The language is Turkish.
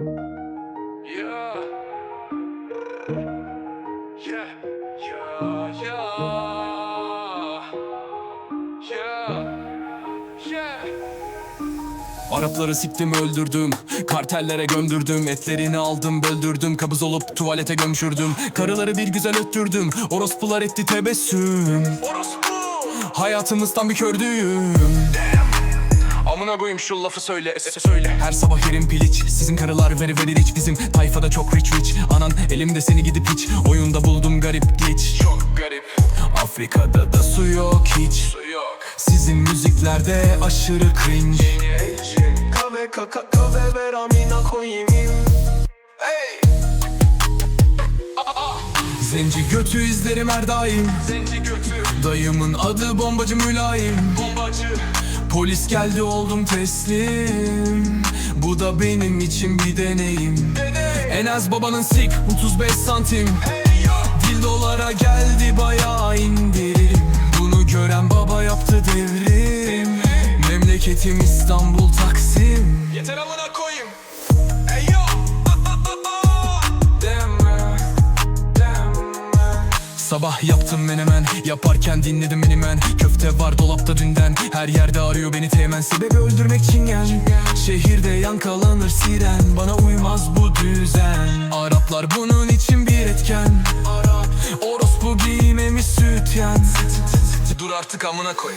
Yeah. Yeah. Yeah. Yeah. Yeah. Yeah. Arapları siktim öldürdüm Kartellere gömdürdüm Etlerini aldım böldürdüm Kabız olup tuvalete gömşürdüm Karıları bir güzel öttürdüm Orospular etti tebessüm Orospu. Hayatımızdan bir kördüğüm Amına koyayım şu lafı söyle s- söyle Her sabah yerim piliç Sizin karılar veri veri rich Bizim tayfada çok rich rich Anan elimde seni gidip hiç Oyunda buldum garip glitch Çok garip. Afrika'da da su yok hiç Su yok. Sizin müziklerde aşırı cringe Kahve kaka kahve ver amına koyayım. Hey. Zenci götü izlerim her daim Zenci götü. Dayımın adı bombacı mülayim Bombacı. Polis geldi oldum teslim. Bu da benim için bir deneyim. En az babanın sik 35 santim. Dil dolara geldi bayağı indirim. Bunu gören baba yaptı devrim. Memleketim İstanbul Taksim. Yeter amına koyayım. Sabah yaptım menemen Yaparken dinledim minimen Köfte var dolapta dünden. Her yerde arıyor beni teğmen Sebebi öldürmek çingen. Şehirde yankılanır siren. Bana uymaz bu düzen. Araplar bunun için bir etken. Orospu giymemiş sütyen. Dur artık amına koy